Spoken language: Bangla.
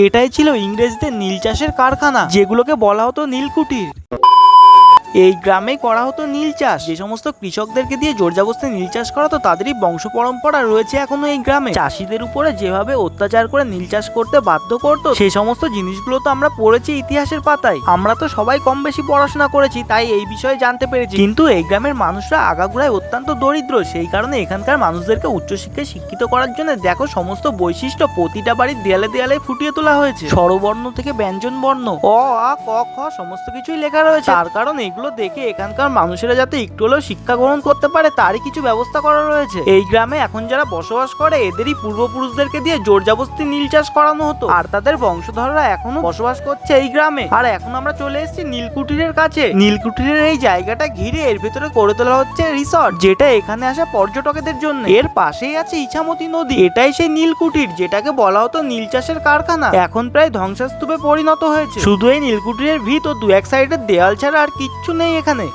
এটাই ছিল ইংরেজদের নীল চাষের কারখানা যেগুলোকে বলা হতো নীলকুঠির এই গ্রামেই করা হতো নীল চাষ। যে সমস্ত কৃষকদেরকে দিয়ে জোর জোরজাবস্তি নীল চাষ করাতো তাদেরই বংশ পরম্পরা রয়েছে এখনও এই গ্রামে। চাষিদের উপরে যেভাবে অত্যাচার করে নীল চাষ করতে বাধ্য করতো সেই সমস্ত জিনিসগুলো তো আমরা পড়েছি ইতিহাসের পাতায়। আমরা তো সবাই কম বেশি পড়াশোনা করেছি, তাই এই বিষয়ে জানতে পেরেছি। কিন্তু এই গ্রামের মানুষরা আগাগোড়ায় অত্যন্ত দরিদ্র, সেই কারণে এখানকার মানুষদেরকে উচ্চশিক্ষায় শিক্ষিত করার জন্য দেখো সমস্ত বৈশিষ্ট্য প্রতিটা বাড়ির দেয়ালে দেয়ালে ফুটিয়ে তোলা হয়েছে। স্বরবর্ণ থেকে ব্যঞ্জন বর্ণ অ, আ, ক, খ, সমস্ত কিছুই লেখা রয়েছে। তার কারণ এগুলো দেখে এখানকার মানুষেরা যাতে একটু হলেও শিক্ষা গ্রহণ করতে পারে, তারই কিছু ব্যবস্থা করা রয়েছে। এই গ্রামে এখন যারা বসবাস করে, এদেরই পূর্বপুরুষদেরকে দিয়ে জোর জবস্তি নীল চাষ করানো হতো। আর তাদের বংশধররা এখনও বসবাস করছে এই গ্রামে। আর এখন আমরা চলে এসেছি নীলকুঠিরের কাছে। নীলকুঠিরের এই জায়গাটা ঘিরে এর ভিতরে করে তোলা হচ্ছে রিসর্ট, যেটা এখানে আসা পর্যটকদের জন্য। এর পাশেই আছে ইছামতি নদী। এটাই সেই নীলকুঠির, যেটাকে বলা হতো নীল চাষের কারখানা। এখন প্রায় ধ্বংসস্তূপে পরিণত হয়েছে। শুধু এই নীলকুঠিরের ভিত ও দু এক সাইডের দেয়াল ছাড়া আর কিচ্ছু নেই এখানে।